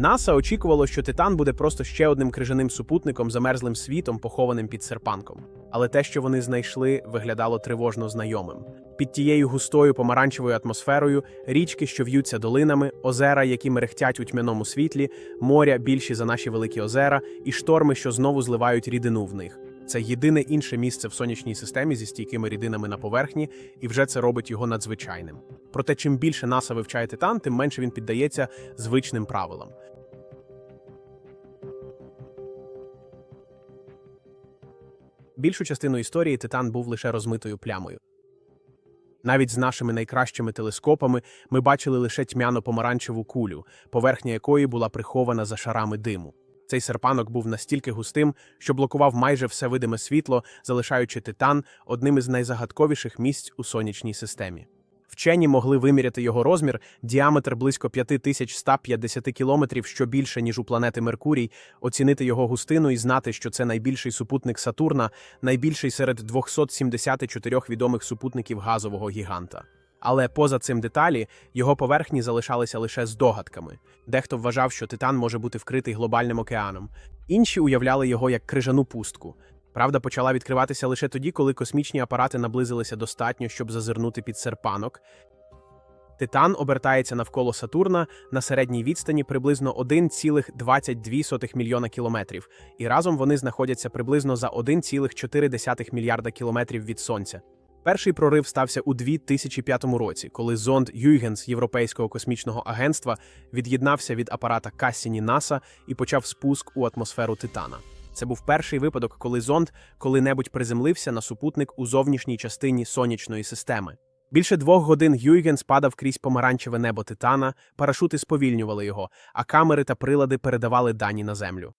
НАСА очікувало, що Титан буде просто ще одним крижаним супутником замерзлим світом, похованим під серпанком. Але те, що вони знайшли, виглядало тривожно знайомим. Під тією густою помаранчевою атмосферою, річки, що в'ються долинами, озера, які мерехтять у тьмяному світлі, моря більші за наші великі озера, і шторми, що знову зливають рідину в них. Це єдине інше місце в сонячній системі зі стійкими рідинами на поверхні, і вже це робить його надзвичайним. Проте, чим більше НАСА вивчає титан, тим менше він піддається звичним правилам. Більшу частину історії Титан був лише розмитою плямою. Навіть з нашими найкращими телескопами ми бачили лише тьмяно-помаранчеву кулю, поверхня якої була прихована за шарами диму. Цей серпанок був настільки густим, що блокував майже все видиме світло, залишаючи титан одним із найзагадковіших місць у сонячній системі. Вчені могли виміряти його розмір, діаметр близько 5150 кілометрів, що більше, ніж у планети Меркурій, оцінити його густину і знати, що це найбільший супутник Сатурна, найбільший серед 274 відомих супутників газового гіганта. Але поза цим деталі його поверхні залишалися лише здогадками. Дехто вважав, що Титан може бути вкритий глобальним океаном. Інші уявляли його як крижану пустку. Правда почала відкриватися лише тоді, коли космічні апарати наблизилися достатньо, щоб зазирнути під серпанок. Титан обертається навколо Сатурна на середній відстані приблизно 1,22 мільйона кілометрів, і разом вони знаходяться приблизно за 1,4 мільярда кілометрів від Сонця. Перший прорив стався у 2005 році, коли зонд Юйгенс Європейського космічного агентства від'єднався від апарата Кассіні НАСА і почав спуск у атмосферу Титана. Це був перший випадок, коли зонд коли-небудь приземлився на супутник у зовнішній частині сонячної системи. Більше двох годин Юйгенс падав крізь помаранчеве небо Титана, парашути сповільнювали його, а камери та прилади передавали дані на землю.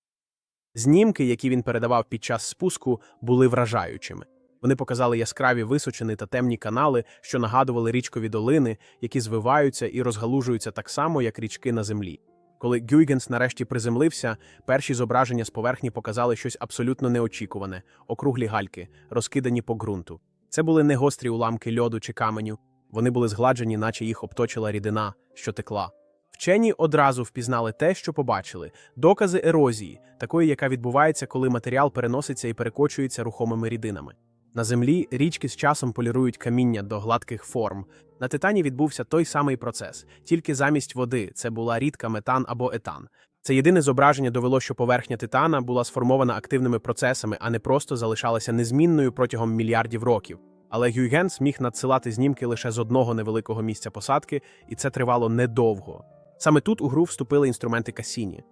Знімки, які він передавав під час спуску, були вражаючими. Вони показали яскраві височини та темні канали, що нагадували річкові долини, які звиваються і розгалужуються так само, як річки на землі. Коли Гюйгенс нарешті приземлився, перші зображення з поверхні показали щось абсолютно неочікуване округлі гальки, розкидані по ґрунту. Це були не гострі уламки льоду чи каменю, вони були згладжені, наче їх обточила рідина, що текла. Вчені одразу впізнали те, що побачили докази ерозії, такої, яка відбувається, коли матеріал переноситься і перекочується рухомими рідинами. На землі річки з часом полірують каміння до гладких форм. На титані відбувся той самий процес, тільки замість води це була рідка метан або етан. Це єдине зображення довело, що поверхня титана була сформована активними процесами, а не просто залишалася незмінною протягом мільярдів років. Але Гюйгенс міг надсилати знімки лише з одного невеликого місця посадки, і це тривало недовго. Саме тут у гру вступили інструменти Касіні.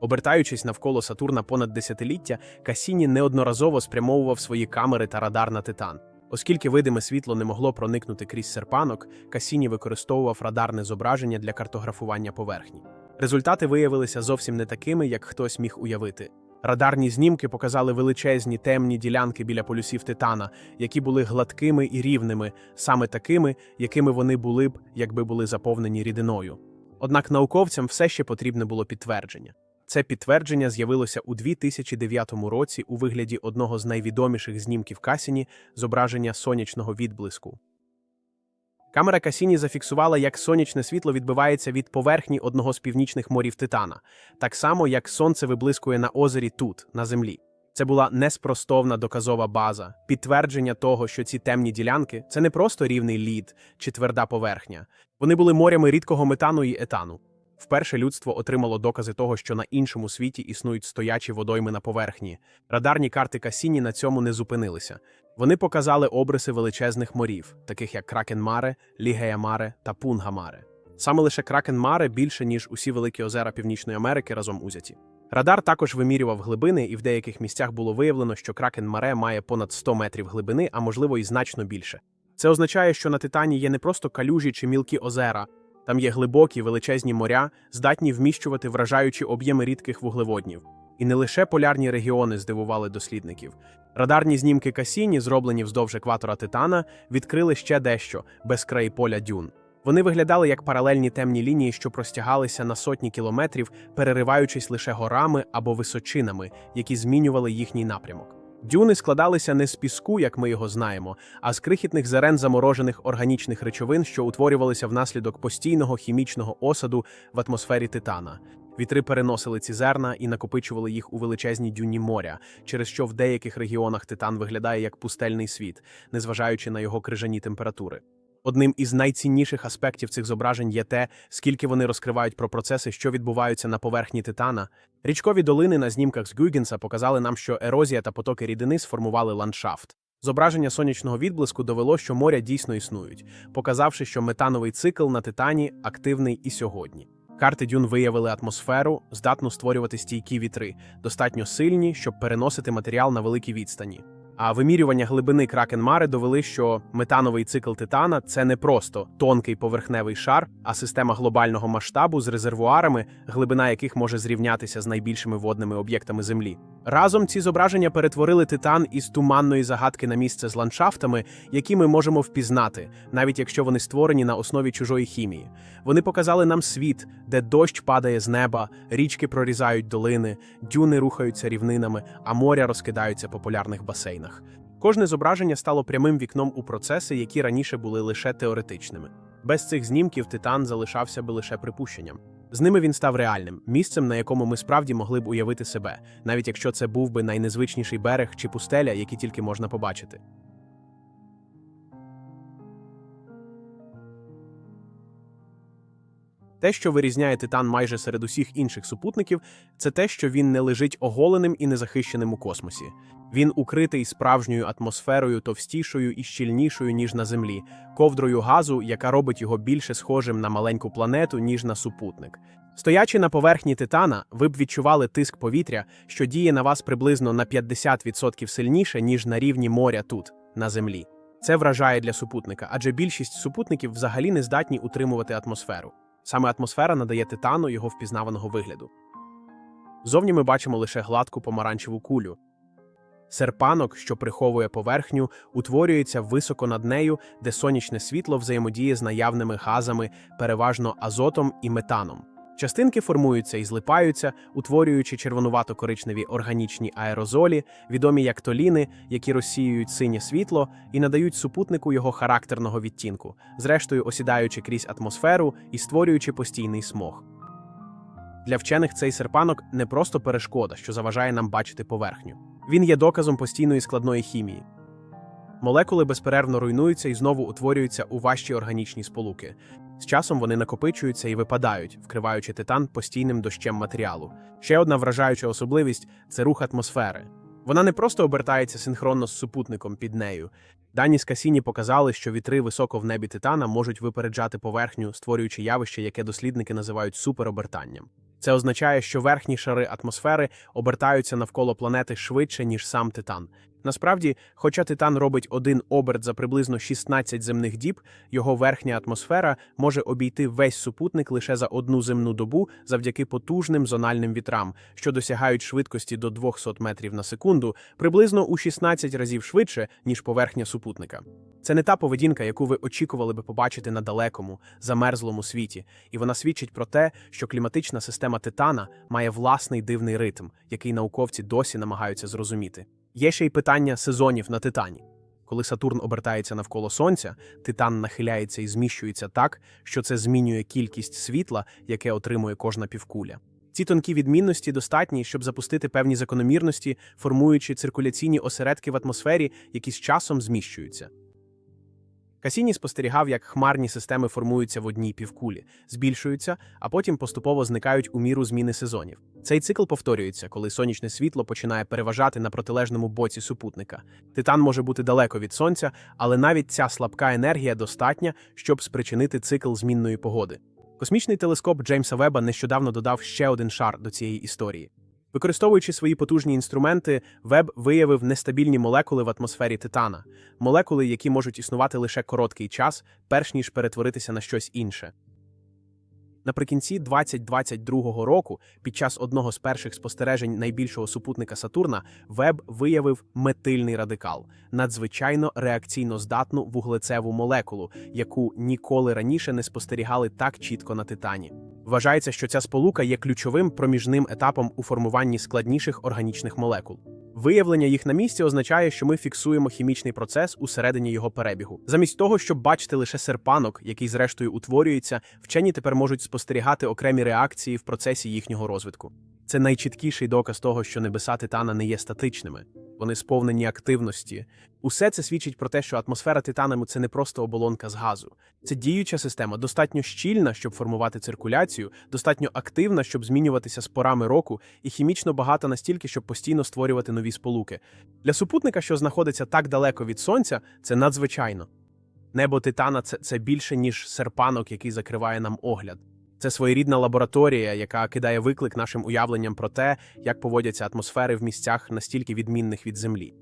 Обертаючись навколо Сатурна понад десятиліття, Касіні неодноразово спрямовував свої камери та радар на титан. Оскільки видиме світло не могло проникнути крізь серпанок, Касіні використовував радарне зображення для картографування поверхні. Результати виявилися зовсім не такими, як хтось міг уявити. Радарні знімки показали величезні темні ділянки біля полюсів титана, які були гладкими і рівними, саме такими, якими вони були б, якби були заповнені рідиною. Однак науковцям все ще потрібне було підтвердження. Це підтвердження з'явилося у 2009 році у вигляді одного з найвідоміших знімків Касіні зображення сонячного відблиску. Камера Касіні зафіксувала, як сонячне світло відбивається від поверхні одного з північних морів Титана, так само як сонце виблискує на озері тут, на землі. Це була неспростовна доказова база, підтвердження того, що ці темні ділянки це не просто рівний лід чи тверда поверхня. Вони були морями рідкого метану і етану. Вперше людство отримало докази того, що на іншому світі існують стоячі водойми на поверхні. Радарні карти Касіні на цьому не зупинилися. Вони показали обриси величезних морів, таких як Кракен-Маре, Лігея-Маре та Пунга-Маре. Саме лише Кракен-Маре більше, ніж усі великі озера Північної Америки разом узяті. Радар також вимірював глибини, і в деяких місцях було виявлено, що Кракен-Маре має понад 100 метрів глибини, а можливо і значно більше. Це означає, що на Титані є не просто калюжі чи мілкі озера, там є глибокі величезні моря, здатні вміщувати вражаючі об'єми рідких вуглеводнів. І не лише полярні регіони здивували дослідників. Радарні знімки Касіні, зроблені вздовж екватора Титана, відкрили ще дещо без краї поля дюн. Вони виглядали як паралельні темні лінії, що простягалися на сотні кілометрів, перериваючись лише горами або височинами, які змінювали їхній напрямок. Дюни складалися не з піску, як ми його знаємо, а з крихітних зерен заморожених органічних речовин, що утворювалися внаслідок постійного хімічного осаду в атмосфері Титана. Вітри переносили ці зерна і накопичували їх у величезній дюні моря, через що в деяких регіонах Титан виглядає як пустельний світ, незважаючи на його крижані температури. Одним із найцінніших аспектів цих зображень є те, скільки вони розкривають про процеси, що відбуваються на поверхні Титана. Річкові долини на знімках з Гюгенса показали нам, що ерозія та потоки рідини сформували ландшафт. Зображення сонячного відблиску довело, що моря дійсно існують, показавши, що метановий цикл на Титані активний і сьогодні. Карти дюн виявили атмосферу, здатну створювати стійкі вітри, достатньо сильні, щоб переносити матеріал на великі відстані. А вимірювання глибини Кракен-Мари довели, що метановий цикл Титана це не просто тонкий поверхневий шар, а система глобального масштабу з резервуарами, глибина яких може зрівнятися з найбільшими водними об'єктами Землі. Разом ці зображення перетворили Титан із туманної загадки на місце з ландшафтами, які ми можемо впізнати, навіть якщо вони створені на основі чужої хімії. Вони показали нам світ, де дощ падає з неба, річки прорізають долини, дюни рухаються рівнинами, а моря розкидаються по полярних басейнах. Кожне зображення стало прямим вікном у процеси, які раніше були лише теоретичними. Без цих знімків Титан залишався би лише припущенням. З ними він став реальним місцем, на якому ми справді могли б уявити себе, навіть якщо це був би найнезвичніший берег чи пустеля, які тільки можна побачити. Те, що вирізняє Титан майже серед усіх інших супутників, це те, що він не лежить оголеним і незахищеним у космосі. Він укритий справжньою атмосферою товстішою і щільнішою, ніж на Землі, ковдрою газу, яка робить його більше схожим на маленьку планету, ніж на супутник. Стоячи на поверхні Титана, ви б відчували тиск повітря, що діє на вас приблизно на 50% сильніше, ніж на рівні моря тут, на Землі. Це вражає для супутника, адже більшість супутників взагалі не здатні утримувати атмосферу. Саме атмосфера надає титану його впізнаваного вигляду. Зовні ми бачимо лише гладку помаранчеву кулю. Серпанок, що приховує поверхню, утворюється високо над нею, де сонячне світло взаємодіє з наявними газами, переважно азотом і метаном. Частинки формуються і злипаються, утворюючи червонувато-коричневі органічні аерозолі, відомі як толіни, які розсіюють синє світло і надають супутнику його характерного відтінку, зрештою осідаючи крізь атмосферу і створюючи постійний смог. Для вчених цей серпанок не просто перешкода, що заважає нам бачити поверхню. Він є доказом постійної складної хімії. Молекули безперервно руйнуються і знову утворюються у важчі органічні сполуки. З часом вони накопичуються і випадають, вкриваючи титан постійним дощем матеріалу. Ще одна вражаюча особливість це рух атмосфери. Вона не просто обертається синхронно з супутником під нею. Дані з Касіні показали, що вітри високо в небі титана можуть випереджати поверхню, створюючи явище, яке дослідники називають суперобертанням. Це означає, що верхні шари атмосфери обертаються навколо планети швидше, ніж сам титан. Насправді, хоча титан робить один оберт за приблизно 16 земних діб, його верхня атмосфера може обійти весь супутник лише за одну земну добу завдяки потужним зональним вітрам, що досягають швидкості до 200 метрів на секунду, приблизно у 16 разів швидше, ніж поверхня супутника. Це не та поведінка, яку ви очікували би побачити на далекому, замерзлому світі, і вона свідчить про те, що кліматична система Титана має власний дивний ритм, який науковці досі намагаються зрозуміти. Є ще й питання сезонів на Титані. Коли Сатурн обертається навколо Сонця, Титан нахиляється і зміщується так, що це змінює кількість світла, яке отримує кожна півкуля. Ці тонкі відмінності достатні, щоб запустити певні закономірності, формуючи циркуляційні осередки в атмосфері, які з часом зміщуються. Касіні спостерігав, як хмарні системи формуються в одній півкулі, збільшуються, а потім поступово зникають у міру зміни сезонів. Цей цикл повторюється, коли сонячне світло починає переважати на протилежному боці супутника. Титан може бути далеко від сонця, але навіть ця слабка енергія достатня, щоб спричинити цикл змінної погоди. Космічний телескоп Джеймса Веба нещодавно додав ще один шар до цієї історії. Використовуючи свої потужні інструменти, Веб виявив нестабільні молекули в атмосфері Титана, молекули, які можуть існувати лише короткий час, перш ніж перетворитися на щось інше. Наприкінці 2022 року, під час одного з перших спостережень найбільшого супутника Сатурна, Веб виявив метильний радикал надзвичайно реакційно здатну вуглецеву молекулу, яку ніколи раніше не спостерігали так чітко на Титані. Вважається, що ця сполука є ключовим проміжним етапом у формуванні складніших органічних молекул. Виявлення їх на місці означає, що ми фіксуємо хімічний процес усередині його перебігу. Замість того, щоб бачити лише серпанок, який зрештою утворюється, вчені тепер можуть спостерігати окремі реакції в процесі їхнього розвитку. Це найчіткіший доказ того, що небеса Титана не є статичними, вони сповнені активності. Усе це свідчить про те, що атмосфера Титану – це не просто оболонка з газу. Це діюча система, достатньо щільна, щоб формувати циркуляцію, достатньо активна, щоб змінюватися з порами року, і хімічно багата настільки, щоб постійно створювати нові сполуки. Для супутника, що знаходиться так далеко від сонця, це надзвичайно. Небо Титана це, це більше, ніж серпанок, який закриває нам огляд. Це своєрідна лабораторія, яка кидає виклик нашим уявленням про те, як поводяться атмосфери в місцях настільки відмінних від Землі.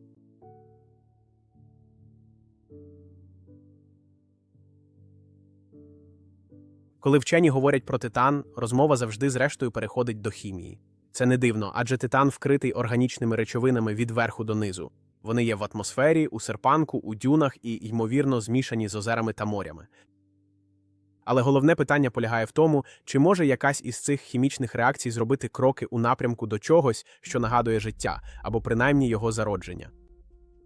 Коли вчені говорять про титан, розмова завжди зрештою переходить до хімії. Це не дивно, адже титан вкритий органічними речовинами від верху до низу. Вони є в атмосфері, у серпанку, у дюнах і, ймовірно, змішані з озерами та морями. Але головне питання полягає в тому, чи може якась із цих хімічних реакцій зробити кроки у напрямку до чогось, що нагадує життя, або принаймні його зародження.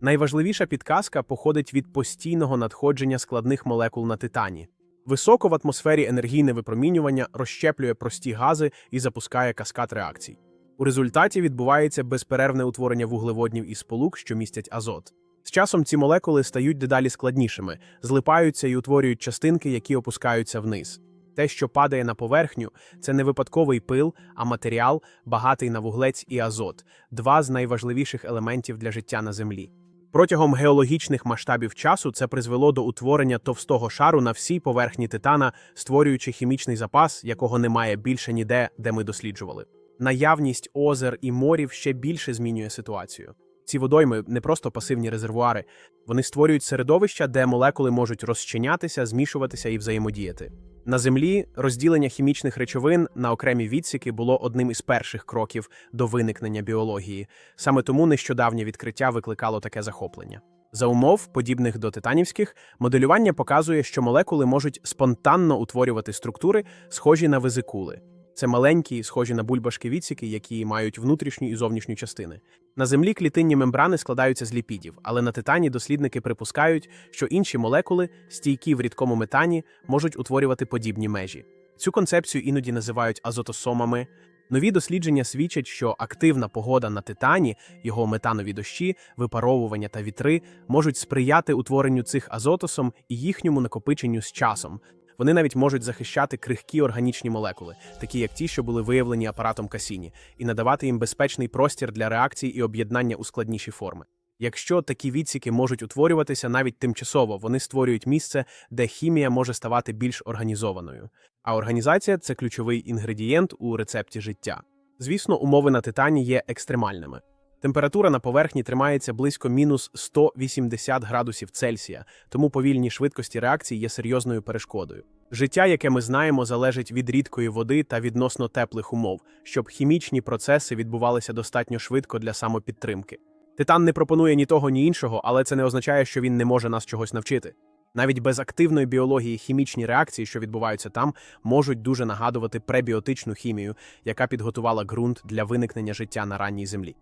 Найважливіша підказка походить від постійного надходження складних молекул на титані. Високо в атмосфері енергійне випромінювання розщеплює прості гази і запускає каскад реакцій. У результаті відбувається безперервне утворення вуглеводнів і сполук, що містять азот. З часом ці молекули стають дедалі складнішими, злипаються і утворюють частинки, які опускаються вниз. Те, що падає на поверхню, це не випадковий пил, а матеріал, багатий на вуглець і азот два з найважливіших елементів для життя на Землі. Протягом геологічних масштабів часу це призвело до утворення товстого шару на всій поверхні титана, створюючи хімічний запас, якого немає більше ніде, де ми досліджували. Наявність озер і морів ще більше змінює ситуацію. Ці водойми не просто пасивні резервуари, вони створюють середовища, де молекули можуть розчинятися, змішуватися і взаємодіяти. На землі розділення хімічних речовин на окремі відсіки було одним із перших кроків до виникнення біології. Саме тому нещодавнє відкриття викликало таке захоплення. За умов, подібних до титанівських, моделювання показує, що молекули можуть спонтанно утворювати структури, схожі на везикули. Це маленькі, схожі на бульбашки відсіки, які мають внутрішню і зовнішню частини. На землі клітинні мембрани складаються з ліпідів, але на титані дослідники припускають, що інші молекули, стійкі в рідкому метані, можуть утворювати подібні межі. Цю концепцію іноді називають азотосомами. Нові дослідження свідчать, що активна погода на титані, його метанові дощі, випаровування та вітри можуть сприяти утворенню цих азотосом і їхньому накопиченню з часом, вони навіть можуть захищати крихкі органічні молекули, такі як ті, що були виявлені апаратом Касіні, і надавати їм безпечний простір для реакцій і об'єднання у складніші форми. Якщо такі відсіки можуть утворюватися навіть тимчасово, вони створюють місце, де хімія може ставати більш організованою. А організація це ключовий інгредієнт у рецепті життя. Звісно, умови на титані є екстремальними. Температура на поверхні тримається близько мінус 180 градусів Цельсія, тому повільні швидкості реакції є серйозною перешкодою. Життя, яке ми знаємо, залежить від рідкої води та відносно теплих умов, щоб хімічні процеси відбувалися достатньо швидко для самопідтримки. Титан не пропонує ні того, ні іншого, але це не означає, що він не може нас чогось навчити. Навіть без активної біології хімічні реакції, що відбуваються там, можуть дуже нагадувати пребіотичну хімію, яка підготувала ґрунт для виникнення життя на ранній землі.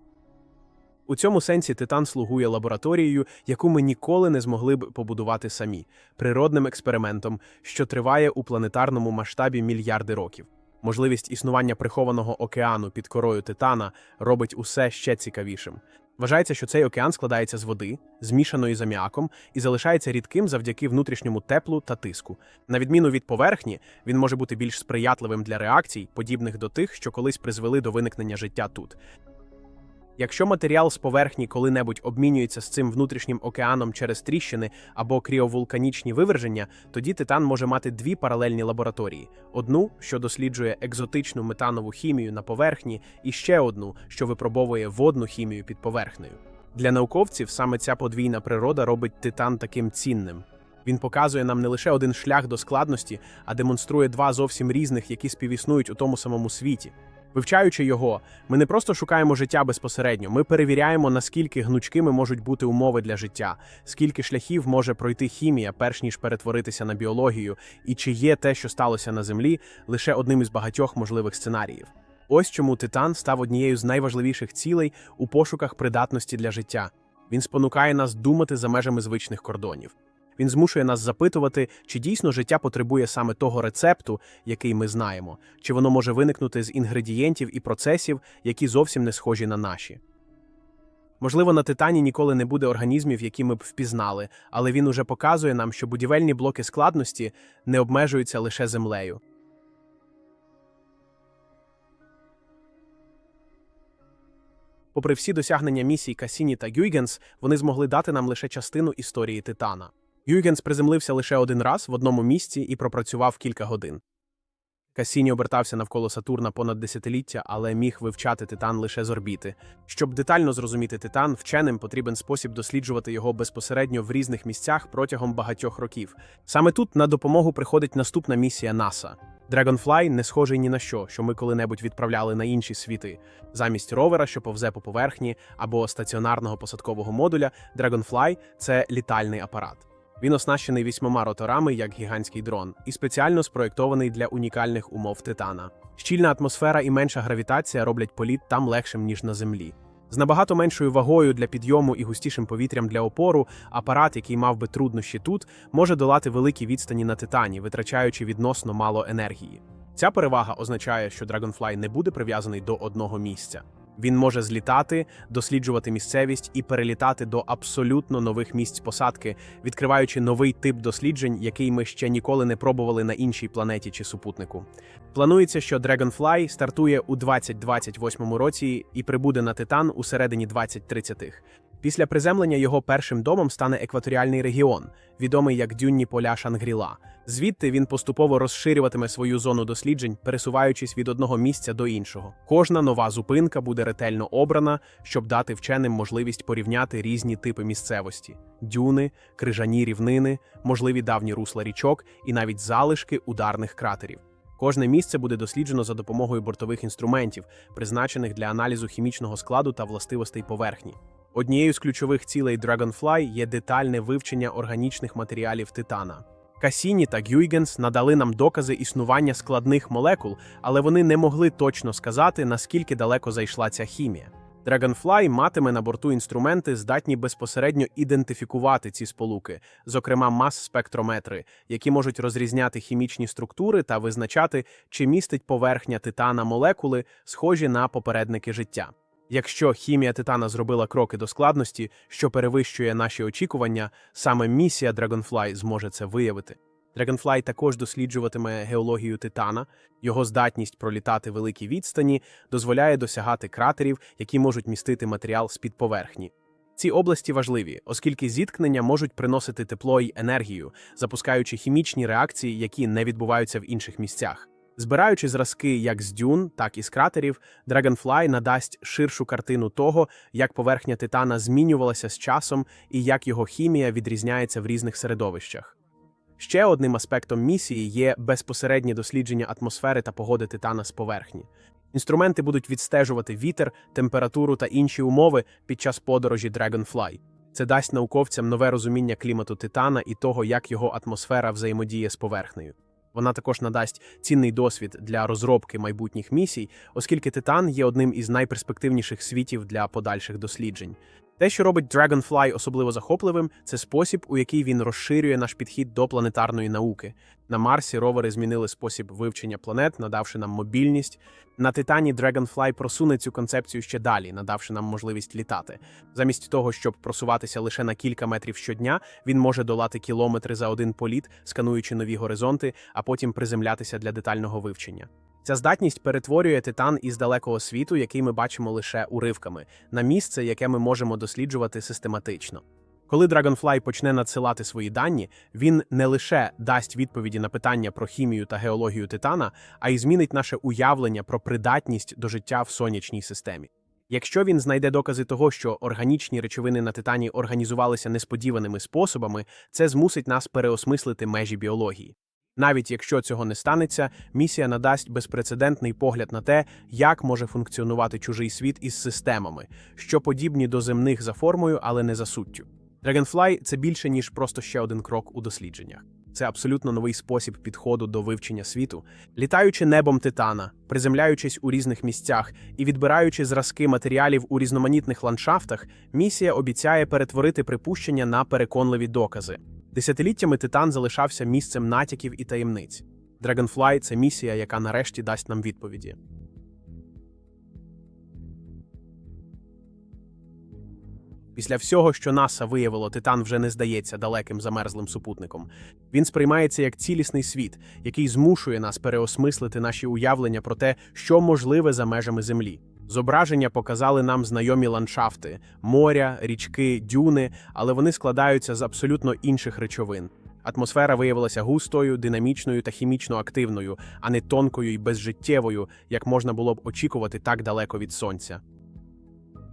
У цьому сенсі титан слугує лабораторією, яку ми ніколи не змогли б побудувати самі, природним експериментом, що триває у планетарному масштабі мільярди років. Можливість існування прихованого океану під корою титана робить усе ще цікавішим. Вважається, що цей океан складається з води, змішаної з аміаком, і залишається рідким завдяки внутрішньому теплу та тиску. На відміну від поверхні, він може бути більш сприятливим для реакцій, подібних до тих, що колись призвели до виникнення життя тут. Якщо матеріал з поверхні коли-небудь обмінюється з цим внутрішнім океаном через тріщини або кріовулканічні виверження, тоді титан може мати дві паралельні лабораторії: одну, що досліджує екзотичну метанову хімію на поверхні, і ще одну, що випробовує водну хімію під поверхнею. Для науковців саме ця подвійна природа робить титан таким цінним. Він показує нам не лише один шлях до складності, а демонструє два зовсім різних, які співіснують у тому самому світі. Вивчаючи його, ми не просто шукаємо життя безпосередньо, ми перевіряємо, наскільки гнучкими можуть бути умови для життя, скільки шляхів може пройти хімія, перш ніж перетворитися на біологію, і чи є те, що сталося на землі, лише одним із багатьох можливих сценаріїв. Ось чому Титан став однією з найважливіших цілей у пошуках придатності для життя. Він спонукає нас думати за межами звичних кордонів. Він змушує нас запитувати, чи дійсно життя потребує саме того рецепту, який ми знаємо, чи воно може виникнути з інгредієнтів і процесів, які зовсім не схожі на наші. Можливо, на Титані ніколи не буде організмів, які ми б впізнали, але він уже показує нам, що будівельні блоки складності не обмежуються лише землею. Попри всі досягнення місій Касіні та Гюйгенс, вони змогли дати нам лише частину історії Титана. Гюйгенс приземлився лише один раз в одному місці і пропрацював кілька годин. Касіні обертався навколо Сатурна понад десятиліття, але міг вивчати Титан лише з орбіти. Щоб детально зрозуміти Титан, вченим потрібен спосіб досліджувати його безпосередньо в різних місцях протягом багатьох років. Саме тут на допомогу приходить наступна місія НАСА. Dragonfly не схожий ні на що, що ми коли-небудь відправляли на інші світи. Замість ровера, що повзе по поверхні, або стаціонарного посадкового модуля, Dragonfly – це літальний апарат. Він оснащений вісьмома роторами, як гігантський дрон, і спеціально спроєктований для унікальних умов Титана. Щільна атмосфера і менша гравітація роблять політ там легшим, ніж на землі. З набагато меншою вагою для підйому і густішим повітрям для опору, апарат, який мав би труднощі тут, може долати великі відстані на титані, витрачаючи відносно мало енергії. Ця перевага означає, що Dragonfly не буде прив'язаний до одного місця. Він може злітати, досліджувати місцевість і перелітати до абсолютно нових місць посадки, відкриваючи новий тип досліджень, який ми ще ніколи не пробували на іншій планеті чи супутнику. Планується, що Dragonfly стартує у 2028 році і прибуде на Титан у середині 2030-х. Після приземлення його першим домом стане екваторіальний регіон, відомий як дюнні поля Шангріла. Звідти він поступово розширюватиме свою зону досліджень, пересуваючись від одного місця до іншого. Кожна нова зупинка буде ретельно обрана, щоб дати вченим можливість порівняти різні типи місцевості: дюни, крижані рівнини, можливі давні русла річок і навіть залишки ударних кратерів. Кожне місце буде досліджено за допомогою бортових інструментів, призначених для аналізу хімічного складу та властивостей поверхні. Однією з ключових цілей Dragonfly є детальне вивчення органічних матеріалів Титана. Касіні та Гюйгенс надали нам докази існування складних молекул, але вони не могли точно сказати, наскільки далеко зайшла ця хімія. Dragonfly матиме на борту інструменти, здатні безпосередньо ідентифікувати ці сполуки, зокрема мас-спектрометри, які можуть розрізняти хімічні структури та визначати, чи містить поверхня титана молекули, схожі на попередники життя. Якщо хімія титана зробила кроки до складності, що перевищує наші очікування, саме місія Dragonfly зможе це виявити. Dragonfly також досліджуватиме геологію титана, його здатність пролітати великі відстані дозволяє досягати кратерів, які можуть містити матеріал з-під поверхні. Ці області важливі, оскільки зіткнення можуть приносити тепло й енергію, запускаючи хімічні реакції, які не відбуваються в інших місцях. Збираючи зразки як з дюн, так і з кратерів, Dragonfly надасть ширшу картину того, як поверхня титана змінювалася з часом і як його хімія відрізняється в різних середовищах. Ще одним аспектом місії є безпосереднє дослідження атмосфери та погоди титана з поверхні. Інструменти будуть відстежувати вітер, температуру та інші умови під час подорожі Dragonfly. Це дасть науковцям нове розуміння клімату титана і того, як його атмосфера взаємодіє з поверхнею. Вона також надасть цінний досвід для розробки майбутніх місій, оскільки Титан є одним із найперспективніших світів для подальших досліджень. Те, що робить Dragonfly особливо захопливим, це спосіб, у який він розширює наш підхід до планетарної науки. На Марсі ровери змінили спосіб вивчення планет, надавши нам мобільність. На Титані Dragonfly просуне цю концепцію ще далі, надавши нам можливість літати. Замість того, щоб просуватися лише на кілька метрів щодня, він може долати кілометри за один політ, скануючи нові горизонти, а потім приземлятися для детального вивчення. Ця здатність перетворює титан із далекого світу, який ми бачимо лише уривками, на місце, яке ми можемо досліджувати систематично. Коли Dragonfly почне надсилати свої дані, він не лише дасть відповіді на питання про хімію та геологію титана, а й змінить наше уявлення про придатність до життя в сонячній системі. Якщо він знайде докази того, що органічні речовини на титані організувалися несподіваними способами, це змусить нас переосмислити межі біології. Навіть якщо цього не станеться, місія надасть безпрецедентний погляд на те, як може функціонувати чужий світ із системами, що подібні до земних за формою, але не за суттю. Dragonfly – це більше ніж просто ще один крок у дослідженнях. Це абсолютно новий спосіб підходу до вивчення світу, літаючи небом титана, приземляючись у різних місцях і відбираючи зразки матеріалів у різноманітних ландшафтах, місія обіцяє перетворити припущення на переконливі докази. Десятиліттями титан залишався місцем натяків і таємниць. Dragonfly – це місія, яка нарешті дасть нам відповіді. Після всього, що НАСА виявило, Титан вже не здається далеким замерзлим супутником. Він сприймається як цілісний світ, який змушує нас переосмислити наші уявлення про те, що можливе за межами Землі. Зображення показали нам знайомі ландшафти моря, річки, дюни, але вони складаються з абсолютно інших речовин. Атмосфера виявилася густою, динамічною та хімічно активною, а не тонкою і безжиттєвою, як можна було б очікувати так далеко від сонця.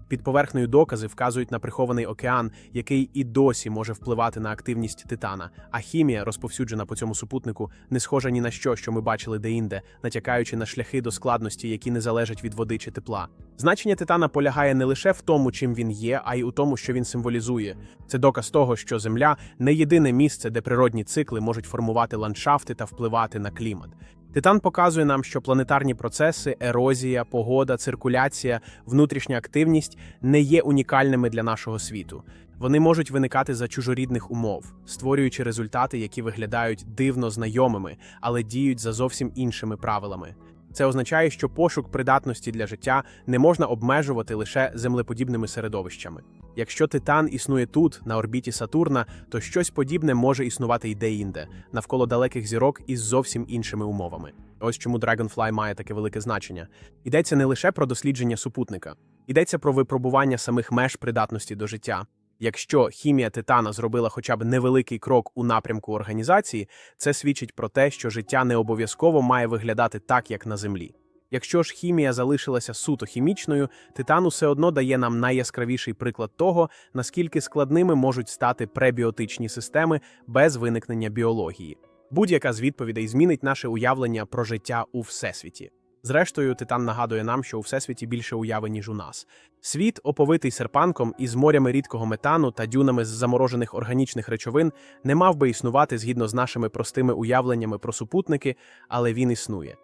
Під поверхнею докази вказують на прихований океан, який і досі може впливати на активність титана. А хімія, розповсюджена по цьому супутнику, не схожа ні на що, що ми бачили деінде, натякаючи на шляхи до складності, які не залежать від води чи тепла. Значення титана полягає не лише в тому, чим він є, а й у тому, що він символізує. Це доказ того, що Земля не єдине місце, де природні цикли можуть формувати ландшафти та впливати на клімат. Титан показує нам, що планетарні процеси, ерозія, погода, циркуляція, внутрішня активність не є унікальними для нашого світу. Вони можуть виникати за чужорідних умов, створюючи результати, які виглядають дивно знайомими, але діють за зовсім іншими правилами. Це означає, що пошук придатності для життя не можна обмежувати лише землеподібними середовищами. Якщо Титан існує тут, на орбіті Сатурна, то щось подібне може існувати й де-інде, навколо далеких зірок із зовсім іншими умовами. Ось чому Dragonfly має таке велике значення. Йдеться не лише про дослідження супутника, йдеться про випробування самих меж придатності до життя. Якщо хімія титана зробила хоча б невеликий крок у напрямку організації, це свідчить про те, що життя не обов'язково має виглядати так, як на Землі. Якщо ж хімія залишилася суто хімічною, титан усе одно дає нам найяскравіший приклад того, наскільки складними можуть стати пребіотичні системи без виникнення біології. Будь-яка з відповідей змінить наше уявлення про життя у всесвіті. Зрештою, титан нагадує нам, що у всесвіті більше уяви, ніж у нас. Світ, оповитий серпанком із морями рідкого метану та дюнами з заморожених органічних речовин, не мав би існувати згідно з нашими простими уявленнями про супутники, але він існує.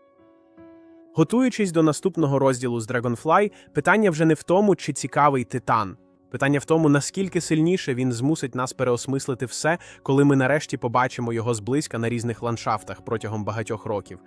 Готуючись до наступного розділу з Dragonfly, питання вже не в тому, чи цікавий титан. Питання в тому, наскільки сильніше він змусить нас переосмислити все, коли ми нарешті побачимо його зблизька на різних ландшафтах протягом багатьох років.